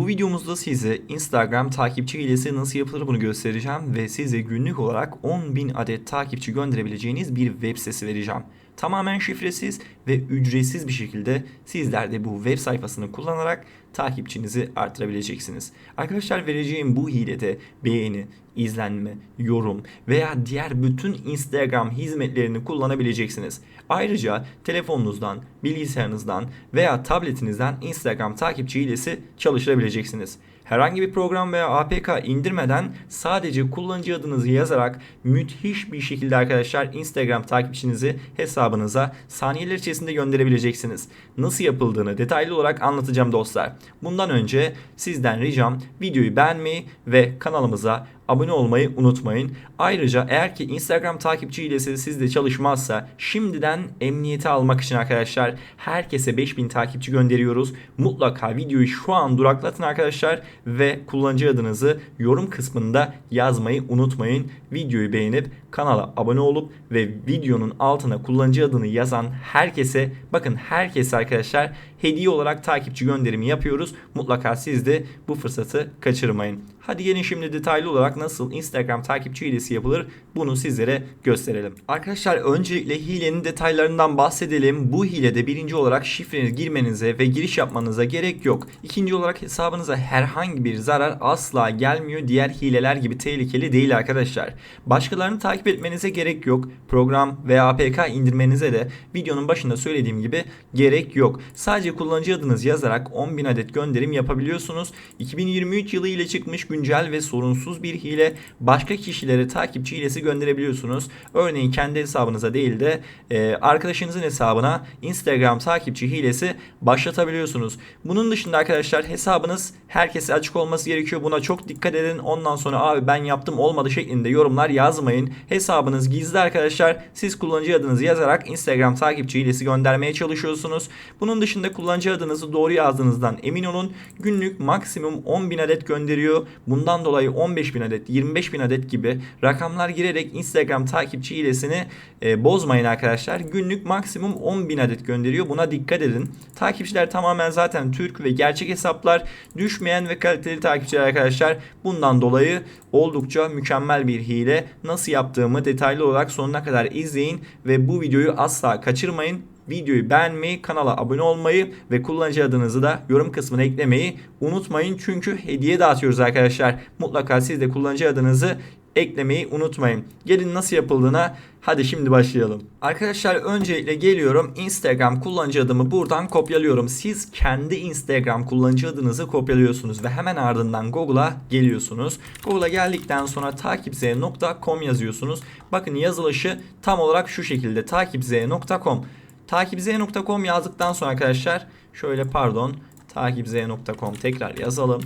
Bu videomuzda size Instagram takipçi hilesi nasıl yapılır bunu göstereceğim ve size günlük olarak 10.000 adet takipçi gönderebileceğiniz bir web sitesi vereceğim. Tamamen şifresiz ve ücretsiz bir şekilde sizler de bu web sayfasını kullanarak takipçinizi artırabileceksiniz. Arkadaşlar vereceğim bu hilede beğeni, izlenme, yorum veya diğer bütün Instagram hizmetlerini kullanabileceksiniz. Ayrıca telefonunuzdan, bilgisayarınızdan veya tabletinizden Instagram takipçi hilesi çalıştırabileceksiniz. Herhangi bir program veya APK indirmeden sadece kullanıcı adınızı yazarak müthiş bir şekilde arkadaşlar Instagram takipçinizi hesabınıza saniyeler içerisinde gönderebileceksiniz. Nasıl yapıldığını detaylı olarak anlatacağım dostlar. Bundan önce sizden ricam videoyu beğenmeyi ve kanalımıza abone olmayı unutmayın. Ayrıca eğer ki Instagram takipçi hilesi sizde çalışmazsa şimdiden emniyete almak için arkadaşlar herkese 5000 takipçi gönderiyoruz. Mutlaka videoyu şu an duraklatın arkadaşlar ve kullanıcı adınızı yorum kısmında yazmayı unutmayın. Videoyu beğenip kanala abone olup ve videonun altına kullanıcı adını yazan herkese bakın herkese arkadaşlar hediye olarak takipçi gönderimi yapıyoruz. Mutlaka siz de bu fırsatı kaçırmayın. Hadi gelin şimdi detaylı olarak nasıl Instagram takipçi hilesi yapılır bunu sizlere gösterelim. Arkadaşlar öncelikle hilenin detaylarından bahsedelim. Bu hilede birinci olarak şifrenizi girmenize ve giriş yapmanıza gerek yok. İkinci olarak hesabınıza herhangi bir zarar asla gelmiyor. Diğer hileler gibi tehlikeli değil arkadaşlar. Başkalarını takip etmenize gerek yok. Program veya APK indirmenize de videonun başında söylediğim gibi gerek yok. Sadece kullanıcı adınız yazarak 10.000 adet gönderim yapabiliyorsunuz. 2023 yılı ile çıkmış güncel ve sorunsuz bir hile. Başka kişilere takipçi hilesi gönderebiliyorsunuz. Örneğin kendi hesabınıza değil de e, arkadaşınızın hesabına Instagram takipçi hilesi başlatabiliyorsunuz. Bunun dışında arkadaşlar hesabınız herkese açık olması gerekiyor. Buna çok dikkat edin. Ondan sonra abi ben yaptım olmadı şeklinde yorumlar yazmayın. Hesabınız gizli arkadaşlar. Siz kullanıcı adınızı yazarak Instagram takipçi hilesi göndermeye çalışıyorsunuz. Bunun dışında kullanıcı adınızı doğru yazdığınızdan emin olun. Günlük maksimum 10.000 adet gönderiyor. Bundan dolayı 15.000 adet, 25.000 adet gibi rakamlar girerek Instagram takipçi hilesini e, bozmayın arkadaşlar. Günlük maksimum 10.000 adet gönderiyor. Buna dikkat edin. Takipçiler tamamen zaten Türk ve gerçek hesaplar. Düşmeyen ve kaliteli takipçiler arkadaşlar. Bundan dolayı oldukça mükemmel bir hile. Nasıl yaptığımı detaylı olarak sonuna kadar izleyin ve bu videoyu asla kaçırmayın videoyu beğenmeyi, kanala abone olmayı ve kullanıcı adınızı da yorum kısmına eklemeyi unutmayın. Çünkü hediye dağıtıyoruz arkadaşlar. Mutlaka siz de kullanıcı adınızı eklemeyi unutmayın. Gelin nasıl yapıldığına hadi şimdi başlayalım. Arkadaşlar öncelikle geliyorum Instagram kullanıcı adımı buradan kopyalıyorum. Siz kendi Instagram kullanıcı adınızı kopyalıyorsunuz ve hemen ardından Google'a geliyorsunuz. Google'a geldikten sonra takipz.com yazıyorsunuz. Bakın yazılışı tam olarak şu şekilde takipz.com takipz.com yazdıktan sonra arkadaşlar şöyle pardon takipz.com tekrar yazalım.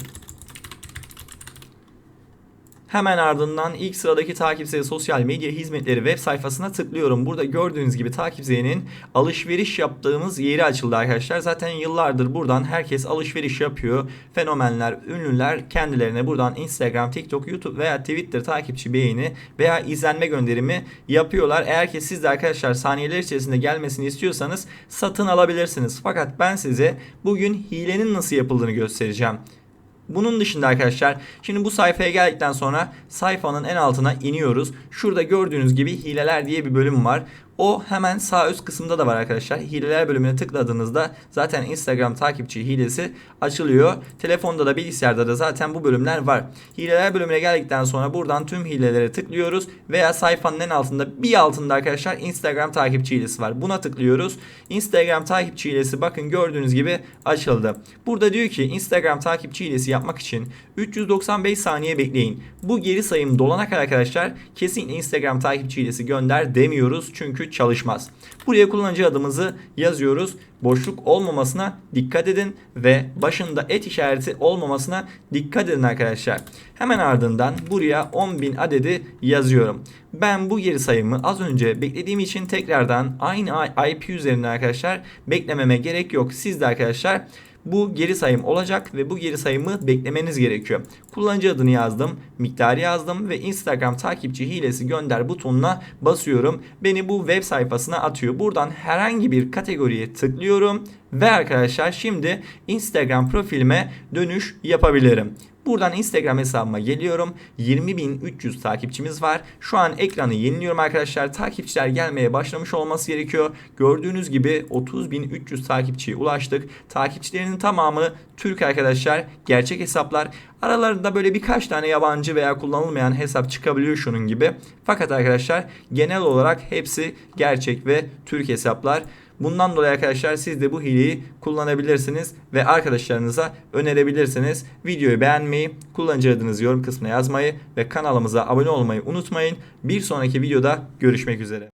Hemen ardından ilk sıradaki takipse sosyal medya hizmetleri web sayfasına tıklıyorum. Burada gördüğünüz gibi takipse'nin alışveriş yaptığımız yeri açıldı arkadaşlar. Zaten yıllardır buradan herkes alışveriş yapıyor. Fenomenler, ünlüler kendilerine buradan Instagram, TikTok, YouTube veya Twitter takipçi beğeni veya izlenme gönderimi yapıyorlar. Eğer ki siz de arkadaşlar saniyeler içerisinde gelmesini istiyorsanız satın alabilirsiniz. Fakat ben size bugün hilenin nasıl yapıldığını göstereceğim. Bunun dışında arkadaşlar şimdi bu sayfaya geldikten sonra sayfanın en altına iniyoruz. Şurada gördüğünüz gibi hileler diye bir bölüm var. O hemen sağ üst kısımda da var arkadaşlar. Hileler bölümüne tıkladığınızda zaten Instagram takipçi hilesi açılıyor. Telefonda da bilgisayarda da zaten bu bölümler var. Hileler bölümüne geldikten sonra buradan tüm hilelere tıklıyoruz. Veya sayfanın en altında bir altında arkadaşlar Instagram takipçi hilesi var. Buna tıklıyoruz. Instagram takipçi hilesi bakın gördüğünüz gibi açıldı. Burada diyor ki Instagram takipçi hilesi yapmak için 395 saniye bekleyin. Bu geri sayım dolana kadar arkadaşlar kesinlikle Instagram takipçi hilesi gönder demiyoruz. Çünkü çalışmaz. Buraya kullanıcı adımızı yazıyoruz. Boşluk olmamasına dikkat edin ve başında et işareti olmamasına dikkat edin arkadaşlar. Hemen ardından buraya 10.000 adedi yazıyorum. Ben bu geri sayımı az önce beklediğim için tekrardan aynı IP üzerinden arkadaşlar beklememe gerek yok. Siz de arkadaşlar bu geri sayım olacak ve bu geri sayımı beklemeniz gerekiyor. Kullanıcı adını yazdım, miktarı yazdım ve Instagram takipçi hilesi gönder butonuna basıyorum. Beni bu web sayfasına atıyor. Buradan herhangi bir kategoriye tıklıyorum ve arkadaşlar şimdi Instagram profilime dönüş yapabilirim. Buradan Instagram hesabıma geliyorum. 20.300 takipçimiz var. Şu an ekranı yeniliyorum arkadaşlar. Takipçiler gelmeye başlamış olması gerekiyor. Gördüğünüz gibi 30.300 takipçiye ulaştık. Takipçilerin tamamı Türk arkadaşlar. Gerçek hesaplar. Aralarında böyle birkaç tane yabancı veya kullanılmayan hesap çıkabiliyor şunun gibi. Fakat arkadaşlar genel olarak hepsi gerçek ve Türk hesaplar. Bundan dolayı arkadaşlar siz de bu hileyi kullanabilirsiniz ve arkadaşlarınıza önerebilirsiniz. Videoyu beğenmeyi, kullanıcı adınızı yorum kısmına yazmayı ve kanalımıza abone olmayı unutmayın. Bir sonraki videoda görüşmek üzere.